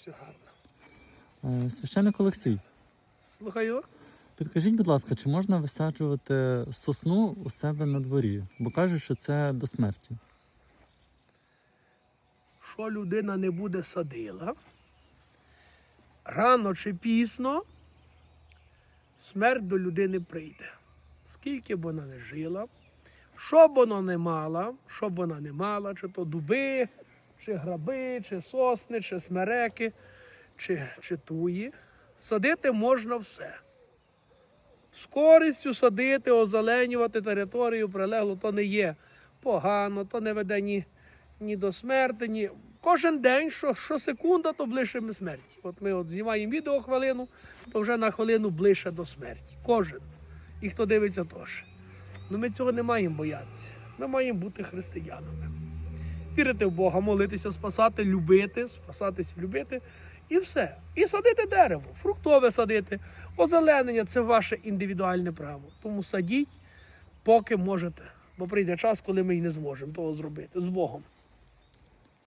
все гарно. Е, Священник Олексій, Слухаю. підкажіть, будь ласка, чи можна висаджувати сосну у себе на дворі? Бо кажуть, що це до смерті. що людина не буде садила, рано чи пізно смерть до людини прийде. Скільки б вона не жила, що б вона не мала, що б вона не мала, чи то дуби, чи граби, чи сосни, чи смереки, чи, чи туї, садити можна все. З користю садити, озеленювати територію прилегло, то не є погано, то не веде ні, ні до смерти, ні. Кожен день, що, що секунда, то ближче ми смерті. От ми от знімаємо відео хвилину, то вже на хвилину ближче до смерті. Кожен. І хто дивиться теж. Ну ми цього не маємо боятися. Ми маємо бути християнами. Вірити в Бога, молитися, спасати, любити, спасатись, любити. І все. І садити дерево, фруктове садити, озеленення це ваше індивідуальне право. Тому садіть, поки можете. Бо прийде час, коли ми й не зможемо того зробити з Богом.